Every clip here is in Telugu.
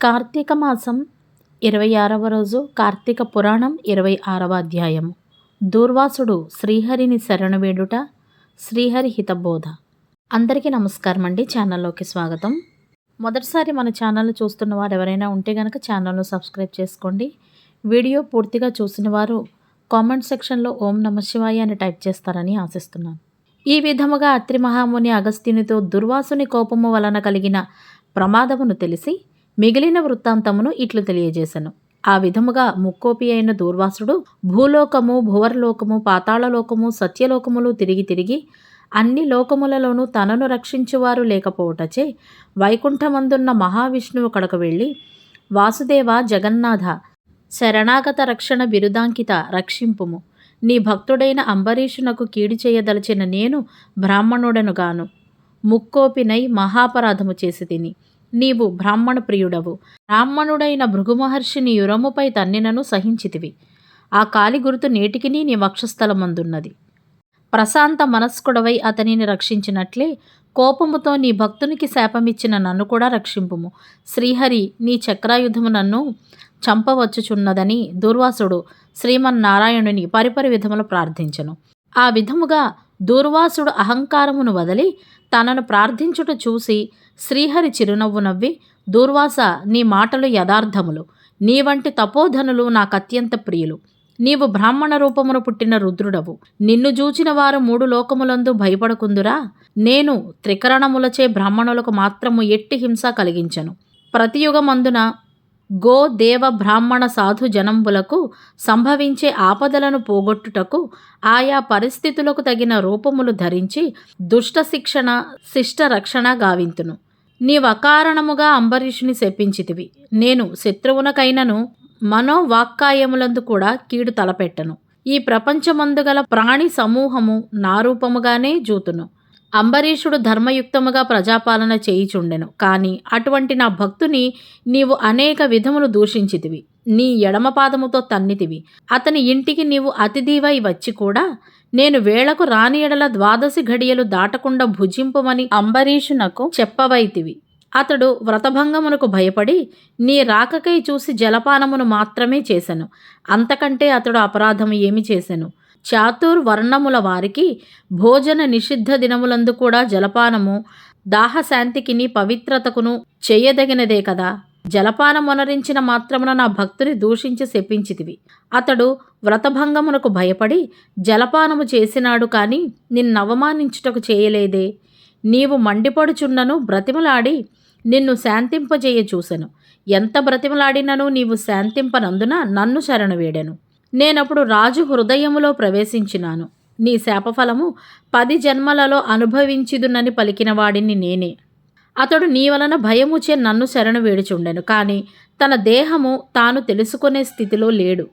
కార్తీక మాసం ఇరవై ఆరవ రోజు కార్తీక పురాణం ఇరవై ఆరవ అధ్యాయము. దూర్వాసుడు శ్రీహరిని శరణు వేడుట శ్రీహరి హితబోధ. అందరికీ నమస్కారం అండి. ఛానల్లోకి స్వాగతం. మొదటిసారి మన ఛానల్ చూస్తున్న వారు ఎవరైనా ఉంటే కనుక ఛానల్ను సబ్స్క్రైబ్ చేసుకోండి. వీడియో పూర్తిగా చూసిన వారు కామెంట్ సెక్షన్లో ఓం నమశివాయ అని టైప్ చేస్తారని ఆశిస్తున్నాను. ఈ విధముగా అత్రి మహాముని అగస్త్యునితో దుర్వాసుని కోపము వలన కలిగిన ప్రమాదమును తెలిసి మిగిలిన వృత్తాంతమును ఇట్లు తెలియజేశను ఆ విధముగా ముక్కోపి అయిన దూర్వాసుడు భూలోకము భువర్లోకము పాతాళలోకము సత్యలోకములు తిరిగి తిరిగి అన్ని లోకములలోనూ తనను రక్షించువారు లేకపోవటచే వైకుంఠమందున్న మహావిష్ణువు కడకు వెళ్ళి వాసుదేవ జగన్నాథ శరణాగత రక్షణ బిరుదాంకిత రక్షింపుము. నీ భక్తుడైన అంబరీషునకు కీడు చేయదలచిన నేను బ్రాహ్మణుడనుగాను. ముక్కోపినై మహాపరాధము చేసి తిని నీవు బ్రాహ్మణ ప్రియుడవు. బ్రాహ్మణుడైన భృగుమహర్షిని యురముపై తన్నినను సహించితివి. ఆ కాలి గుర్తు నేటికి నీ వక్షస్థలమందున్నది. ప్రశాంత మనస్కుడవై అతనిని రక్షించినట్లే కోపముతో నీ భక్తునికి శాపమిచ్చిన నన్ను కూడా రక్షింపుము. శ్రీహరి నీ చక్రాయుధము నన్ను చంపవచ్చుచున్నదని దూర్వాసుడు శ్రీమన్నారాయణుని పరిపరి విధములు ప్రార్థించను. ఆ విధముగా దూర్వాసుడు అహంకారమును వదలి తనను ప్రార్థించుట చూసి శ్రీహరి చిరునవ్వు నవ్వి దూర్వాస నీ మాటలు యథార్థములు. నీ వంటి తపోధనులు నాకు అత్యంత ప్రియులు. నీవు బ్రాహ్మణ రూపమును పుట్టిన రుద్రుడవు. నిన్ను జూచిన వారు మూడు లోకములందు భయపడకుందురా. నేను త్రికరణములచే బ్రాహ్మణులకు మాత్రము ఎట్టి హింస కలిగించను. ప్రతియుగమందున గో దేవ బ్రాహ్మణ సాధు జనంబులకు సంభవించే ఆపదలను పోగొట్టుటకు ఆయా పరిస్థితులకు తగిన రూపములు ధరించి దుష్ట శిక్షణ శిష్ట రక్షణ గావింతును. నీవకారణముగా అంబరీషుని శపించితివి. నేను శత్రువునకైనను మనోవాక్కాయములందు కూడా కీడు తలపెట్టను. ఈ ప్రపంచమందుగల ప్రాణి సమూహము నా రూపముగానే జూతును. అంబరీషుడు ధర్మయుక్తముగా ప్రజాపాలన చేయిచుండెను. కానీ అటువంటి నా భక్తుని నీవు అనేక విధములు దూషించితివి. నీ ఎడమ పాదముతో తన్నితివి. అతని ఇంటికి నీవు అతిథివై వచ్చి కూడా నేను వేళకు రాని ఎడల ద్వాదశి ఘడియలు దాటకుండా భుజింపమని అంబరీషునకు చెప్పవైతివి. అతడు వ్రతభంగమునకు భయపడి నీ రాకకై చూసి జలపానమును మాత్రమే చేశను అంతకంటే అతడు అపరాధము ఏమి చేశను చాతుర్వర్ణముల వారికి భోజన నిషిద్ధ దినములందు కూడా జలపానము దాహశాంతికిని పవిత్రతకును చేయదగినదే కదా. జలపానమునరించిన మాత్రమున నా భక్తుని దూషించి శపించితివి. అతడు వ్రతభంగమునకు భయపడి జలపానము చేసినాడు కాని నిన్నవమానించుటకు చేయలేదే. నీవు మండిపడుచున్నను బ్రతిమలాడి నిన్ను శాంతింపజేయ చూసెను ఎంత బ్రతిమలాడినను నీవు శాంతింపనందున నన్ను శరణు వేడెను నేనప్పుడు రాజు హృదయములో ప్రవేశించినాను. నీ శాపఫలము పది జన్మలలో అనుభవించిదునని పలికిన వాడిని నేనే. అతడు నీ వలన భయముచే నన్ను శరణు వేడుచుండెను కానీ తన దేహము తాను తెలుసుకునే స్థితిలో లేడు.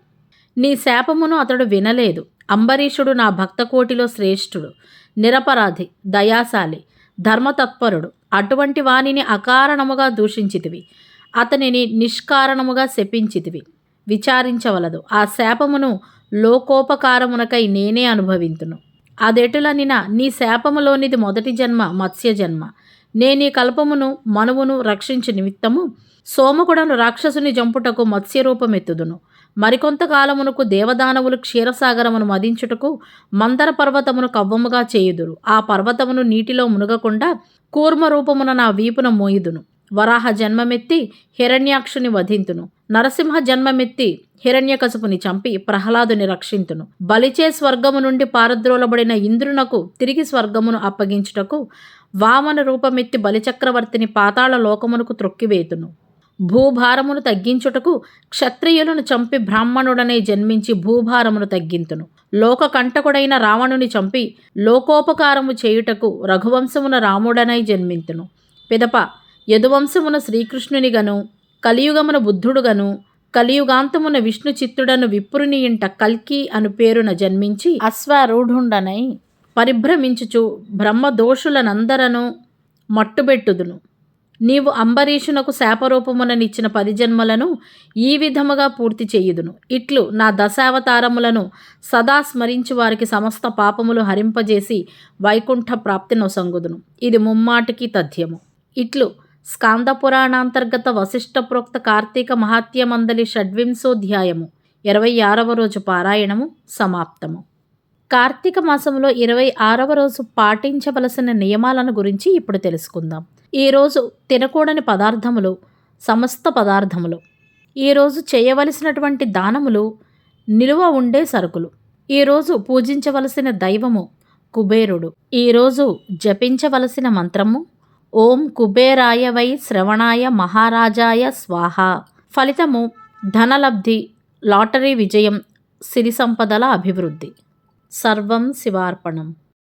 నీ శాపమును అతడు వినలేదు. అంబరీషుడు నా భక్తకోటిలో శ్రేష్ఠుడు నిరపరాధి దయాశాలి ధర్మతత్పరుడు. అటువంటి వానిని అకారణముగా దూషించితివి. అతనిని నిష్కారణముగా శపించితివి. విచారించవలదు. ఆ శాపమును లోకోపకారమునకై నేనే అనుభవింతును. అదెటులనిన నీ శాపములోనిది మొదటి జన్మ మత్స్య జన్మ. నేనీ కల్పమును మనువును రక్షించు నిమిత్తము సోమకుడను రాక్షసుని జంపుటకు మత్స్యరూపమెత్తుదును. మరికొంతకాలమునకు దేవదానవులు క్షీరసాగరమును మదించుటకు మందర పర్వతమును కవ్వముగా చేయుదురు. ఆ పర్వతమును నీటిలో మునగకుండా కూర్మ రూపమున నా వీపున మోయుదును. వరాహ జన్మమెత్తి హిరణ్యాక్షుని వధింతును. నరసింహ జన్మమెత్తి హిరణ్యకసుపుని చంపి ప్రహ్లాదుని రక్షింతును. బలిచే స్వర్గము నుండి పారద్రోలబడిన ఇంద్రునకు తిరిగి స్వర్గమును అప్పగించుటకు వామన రూపమెత్తి బలిచక్రవర్తిని పాతాళ లోకమునకు త్రొక్కివేతును. భూభారమును తగ్గించుటకు క్షత్రియులను చంపి బ్రాహ్మణుడనే జన్మించి భూభారమును తగ్గింతును. లోకకంటకుడైన రావణుని చంపి లోకోపకారము చేయుటకు రఘువంశమున రాముడనై జన్మింతును. పిదప యదువంశమున శ్రీకృష్ణునిగను కలియుగమున బుద్ధుడుగను కలియుగాంతమున విష్ణు చిత్తుడను విప్రుని ఇంట కల్కి అను పేరున జన్మించి అశ్వారూఢుండనై పరిభ్రమించుచు బ్రహ్మదోషులనందరను మట్టుబెట్టుదును. నీవు అంబరీషునకు శాపరూపముననిచ్చిన పది జన్మలను ఈ విధముగా పూర్తి చేయుదును. ఇట్లు నా దశావతారములను సదా స్మరించు వారికి సమస్త పాపములు హరింపజేసి వైకుంఠ ప్రాప్తి నొసంగుదును ఇది ముమ్మాటికి తథ్యము. ఇట్లు స్కాంద పురాణాంతర్గత వశిష్ఠ ప్రోక్త కార్తీక మహాత్యమందలి షడ్వింశోధ్యాయము ఇరవై ఆరవ రోజు పారాయణము సమాప్తము. కార్తీక మాసంలో ఇరవై ఆరవ రోజు పాటించవలసిన నియమాలను గురించి ఇప్పుడు తెలుసుకుందాం. ఈరోజు తినకూడని పదార్థములు సమస్త పదార్థములు. ఈరోజు చేయవలసినటువంటి దానములు నిలువ ఉండే సరుకులు. ఈరోజు పూజించవలసిన దైవము కుబేరుడు. ఈరోజు జపించవలసిన మంత్రము ఓం కుబేరాయ వై శ్రవణాయ మహారాజాయ స్వాహ. ఫలితము ధనలబ్ధి లాటరీ విజయం సిరి సంపదల అభివృద్ధి. సర్వం శివార్పణం.